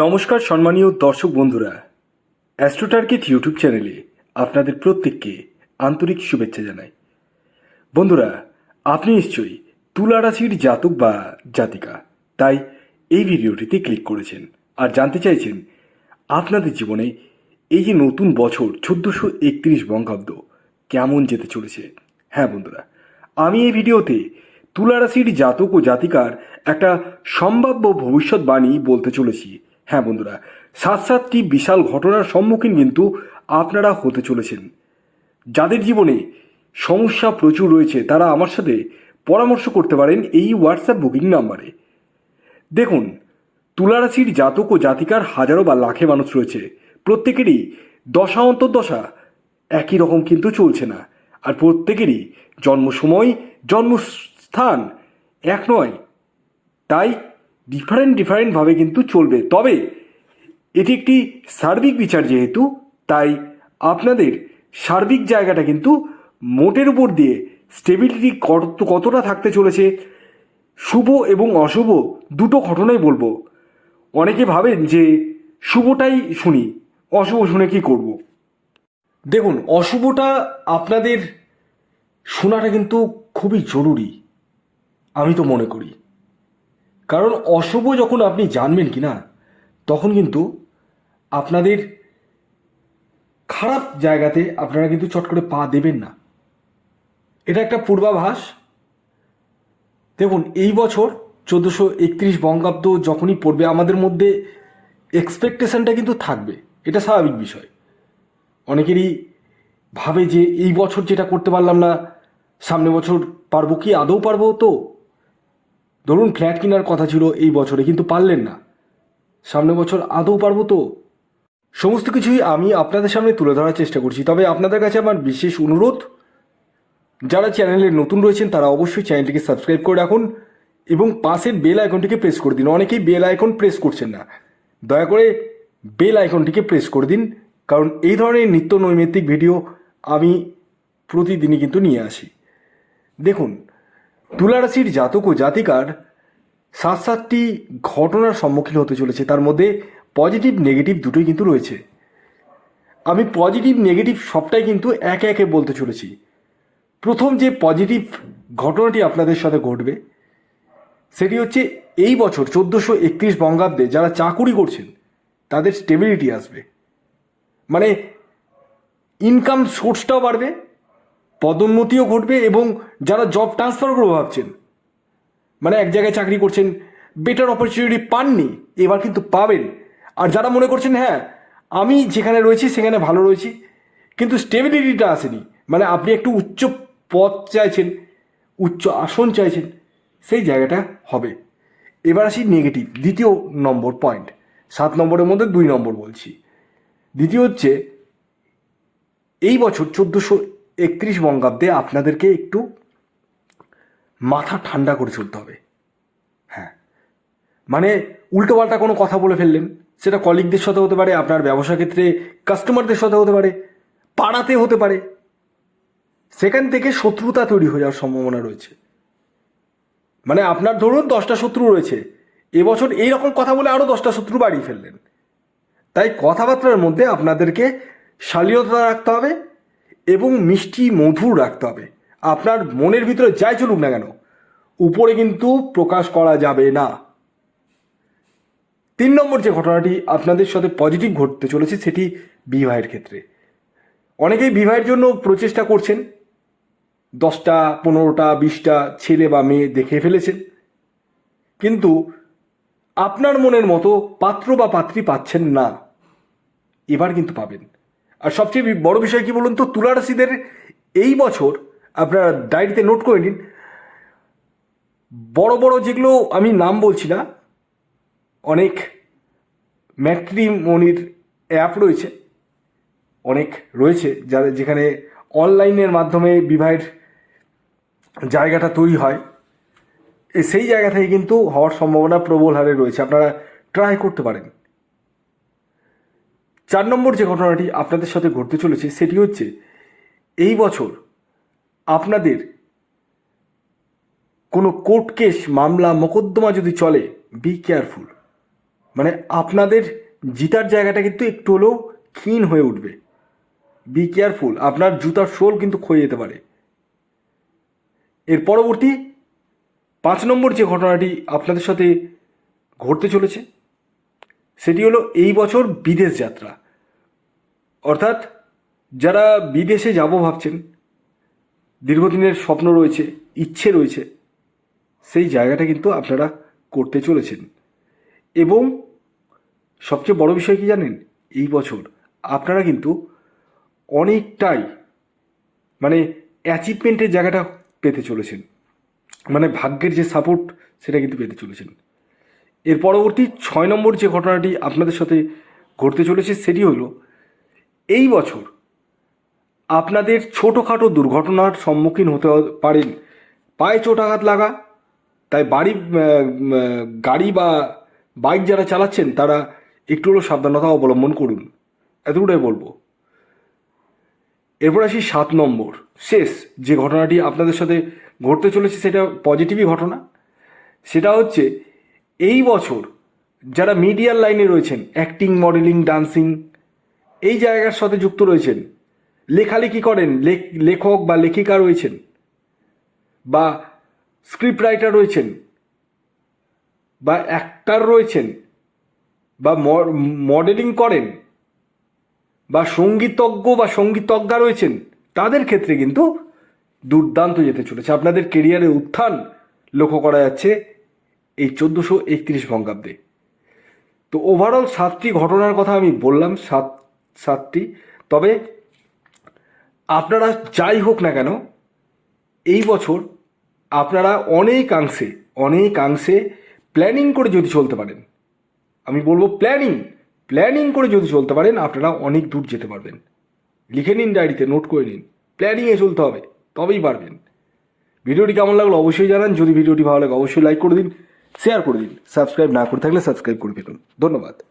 নমস্কার সম্মানীয় দর্শক বন্ধুরা। অ্যাস্ট্রোটার্গেট ইউটিউব চ্যানেলে আপনাদের প্রত্যেককে আন্তরিক শুভেচ্ছা জানাই। বন্ধুরা, আপনি নিশ্চয়ই তুলা রাশির জাতক বা জাতিকা, তাই এই ভিডিওটিতে ক্লিক করেছেন আর জানতে চাইছেন আপনাদের জীবনে এই যে নতুন বছর চোদ্দোশো একত্রিশ বঙ্গাব্দ কেমন যেতে চলেছে? হ্যাঁ বন্ধুরা, আমি এই ভিডিওতে তুলা রাশির জাতক ও জাতিকার একটা সম্ভাব্য ভবিষ্যৎবাণী বলতে চলেছি। হ্যাঁ বন্ধুরা সাত সাতটি বিশাল ঘটনার সম্মুখীন কিন্তু আপনারা হতে চলেছেন। যাদের জীবনে সমস্যা প্রচুর রয়েছে, তারা আমার সাথে পরামর্শ করতে পারেন এই হোয়াটসঅ্যাপ বুকিং নাম্বারে। দেখুন, তুলারাশির জাতক ও জাতিকার হাজারো বা লাখে মানুষ রয়েছে। প্রত্যেকেরই দশা অন্তর্দশা একই রকম কিন্তু চলছে না। আর প্রত্যেকেরই জন্ম সময় জন্মস্থান এক নয়। তাই ডিফারেন্ট ডিফারেন্টভাবে কিন্তু চলবে। তবে, এটি একটি সার্বিক বিচার যেহেতু, তাই আপনাদের সার্বিক জায়গাটা কিন্তু মোটের উপর দিয়ে স্টেবিলিটি কত, কতটা থাকতে চলেছে, শুভ এবং অশুভ দুটো ঘটনাই বলব। অনেকে ভাবেন যে শুভটাই শুনি, অশুভ শুনে কি করব। দেখুন, অশুভটা আপনাদের শোনাটা কিন্তু খুবই জরুরি, আমি তো মনে করি। কারণ অশুভ যখন আপনি জানবেন কি না তখন কিন্তু আপনাদের খারাপ জায়গাতে আপনারা কিন্তু চট করে পা দেবেন না। এটা একটা পূর্বাভাস। দেখুন, এই বছর চোদ্দোশো একত্রিশ বঙ্গাব্দ যখনই পড়বে, আমাদের মধ্যে এক্সপেকটেশনটা কিন্তু থাকবে। এটা স্বাভাবিক বিষয়। অনেকেরই ভাবে যে, এই বছর যেটা করতে পারলাম না, সামনে বছর পারব কি, আদৌ পারব তো? ধরুন ফ্ল্যাট কেনার কথা ছিল এই বছরে, কিন্তু পারলেন না। সামনে বছর আদৌ পারব তো? সমস্ত কিছুই আমি আপনাদের সামনে তুলে ধরার চেষ্টা করছি, তবে আপনাদের কাছে আমার বিশেষ অনুরোধ, যারা চ্যানেলে নতুন রয়েছেন তারা অবশ্যই চ্যানেলটিকে সাবস্ক্রাইব করে রাখুন এবং পাশের বেল আইকনটিকে প্রেস করে দিন। অনেকেই বেল আইকন প্রেস করছেন না। দয়া করে বেল আইকনটিকে প্রেস করে দিন, কারণ এই ধরনের নিত্য নৈমিত্তিক ভিডিও আমি প্রতিদিনই কিন্তু নিয়ে আসি। দেখুন তুলারাশির জাতক ও জাতিকার সাত সাতটি ঘটনার সম্মুখীন হতে চলেছে। তার মধ্যে পজিটিভ নেগেটিভ দুটোই কিন্তু রয়েছে। আমি পজিটিভ নেগেটিভ সবটাই কিন্তু একে একে বলতে চলেছি। প্রথম যে পজিটিভ ঘটনাটি আপনাদের সাথে ঘটবে, সেটি হচ্ছে এই বছর চোদ্দোশো একত্রিশ বঙ্গাব্দে যারা চাকুরি করছেন, তাদের স্টেবিলিটি আসবে। মানে ইনকাম সোর্সটাও বাড়বে পদোন্নতিও ঘটবে এবং যারা জব ট্রান্সফার করব ভাবছেন মানে এক জায়গায় চাকরি করছেন বেটার অপরচুনিটি পাননি, এবার কিন্তু পাবেন। আর যারা মনে করছেন হ্যাঁ আমি যেখানে রয়েছি সেখানে ভালো রয়েছি, কিন্তু স্টেবিলিটিটা আসেনি। মানে আপনি একটু উচ্চ পদ চাইছেন, উচ্চ আসন চাইছেন, সেই জায়গাটা হবে। এবার আসি নেগেটিভ দ্বিতীয় নম্বর পয়েন্ট সাত নম্বরের মধ্যে দুই নম্বর বলছি। দ্বিতীয় হচ্ছে, এই বছর চোদ্দোশো একত্রিশ বঙ্গাব্দে আপনাদেরকে একটু মাথা ঠান্ডা করে চলতে হবে। হ্যাঁ। মানে উল্টোপাল্টা কোনো কথা বলে ফেললেন, সেটা কলিগদের সাথে হতে পারে, আপনার ব্যবসা ক্ষেত্রে কাস্টমারদের সাথে হতে পারে, পাড়াতে হতে পারে। সেখান থেকে শত্রুতা তৈরি হয়ে যাওয়ার সম্ভাবনা রয়েছে। মানে আপনার ধরুন দশটা শত্রু রয়েছে, এবছর এই রকম কথা বলে আরও দশটা শত্রু বাড়িয়ে ফেললেন। তাই কথাবার্তার মধ্যে আপনাদেরকে শালীনতা রাখতে হবে এবং মিষ্টি মধুর রাখতে হবে। আপনার মনের ভিতরে যাই চলুক না কেন, উপরে কিন্তু প্রকাশ করা যাবে না। তিন নম্বর যে ঘটনাটি আপনাদের সাথে পজিটিভ ঘটতে চলেছে সেটি বিবাহের ক্ষেত্রে। অনেকেই বিবাহের জন্য প্রচেষ্টা করছেন। দশটা, পনেরোটা, বিশটা ছেলে বা মেয়ে দেখে ফেলেছেন। কিন্তু আপনার মনের মতো পাত্র বা পাত্রী পাচ্ছেন না। এবার কিন্তু পাবেন। আর সবচেয়ে বড় বিষয় কি বলুন তো, তুলারাশিদের এই বছর আপনারা ডায়েরিতে নোট করে নিন, বড় বড় যেগুলো আমি নাম বলছি না, অনেক ম্যাট্রিমনির অ্যাপ রয়েছে, অনেক রয়েছে যারা যেখানে অনলাইনের মাধ্যমে বিবাহের জায়গাটা তৈরি হয়। সেই জায়গা থেকে কিন্তু হওয়ার সম্ভাবনা প্রবল হারে রয়েছে, আপনারা ট্রাই করতে পারেন। চার নম্বর যে ঘটনাটি আপনাদের সাথে ঘটতে চলেছে সেটি হচ্ছে, এই বছর আপনাদের কোনো কোর্ট কেস, মামলা, মোকদ্দমা যদি চলে বি কেয়ারফুল মানে আপনাদের জিতার জায়গাটা কিন্তু একটু হলেও ক্ষীণ হয়ে উঠবে। বি কেয়ারফুল আপনার জুতার শোল কিন্তু ক্ষয়ে যেতে পারে। এর পরবর্তী পাঁচ নম্বর যে ঘটনাটি আপনাদের সাথে ঘটতে চলেছে সেটি হলো এই বছর বিদেশ যাত্রা। অর্থাৎ যারা বিদেশে যাব ভাবছেন, দীর্ঘদিনের স্বপ্ন রয়েছে, ইচ্ছে রয়েছে, সেই জায়গাটা কিন্তু আপনারা করতে চলেছেন। এবং সবচেয়ে বড় বিষয় কি জানেন? এই বছর আপনারা কিন্তু অনেকটাই মানে অ্যাচিভমেন্টের জায়গাটা পেতে চলেছেন। মানে ভাগ্যের যে সাপোর্ট সেটা কিন্তু পেতে চলেছেন। এর পরবর্তী ছয় নম্বর যে ঘটনাটি আপনাদের সাথে ঘটতে চলেছে সেটি হলো, এই বছর আপনাদের ছোটোখাটো দুর্ঘটনার সম্মুখীন হতে পারেন। পায়ে চোট আঘাত লাগা, তাই বাড়ি গাড়ি বা বাইক যারা চালাচ্ছেন, তারা একটু হলেও সাবধানতা অবলম্বন করুন। এতটুকুটাই বলব। এরপর আসি সাত নম্বর। শেষ যে ঘটনাটি আপনাদের সাথে ঘটতে চলেছে, সেটা পজিটিভই ঘটনা। সেটা হচ্ছে এই বছর যারা মিডিয়ার লাইনে রয়েছেন অ্যাক্টিং মডেলিং ডান্সিং এই জায়গার সাথে যুক্ত রয়েছেন, লেখালেখি করেন, লেখ- লেখক বা লেখিকা রয়েছেন বা স্ক্রিপ্ট রাইটার রয়েছেন বা অ্যাক্টার রয়েছেন বা মডেলিং করেন বা সঙ্গীতজ্ঞ বা সঙ্গীতজ্ঞা রয়েছেন, তাদের ক্ষেত্রে কিন্তু দুর্দান্ত যেতে চলেছে। আপনাদের কেরিয়ারের উত্থান লক্ষ্য করা যাচ্ছে। এই চোদ্দোশো একত্রিশ বঙ্গাব্দে। তো ওভারঅল সাতটি ঘটনার কথা আমি বললাম, সাত, সাতটি। তবে আপনারা যাই হোক না কেন, এই বছর আপনারা অনেকাংশে অনেকাংশে প্ল্যানিং করে যদি চলতে পারেন, আমি বলব প্ল্যানিং প্ল্যানিং করে যদি চলতে পারেন, আপনারা অনেক দূর যেতে পারবেন। লিখে নিন ডায়েরিতে, নোট করে নিন। প্ল্যানিংয়ে চলতে হবে, তবেই পারবেন। ভিডিওটি কেমন লাগল অবশ্যই জানান। যদি ভিডিওটি ভালো লাগে, অবশ্যই লাইক করে দিন। শেয়ার করে দিন। সাবস্ক্রাইব না করে থাকলে সাবস্ক্রাইব করে ফেলুন। ধন্যবাদ।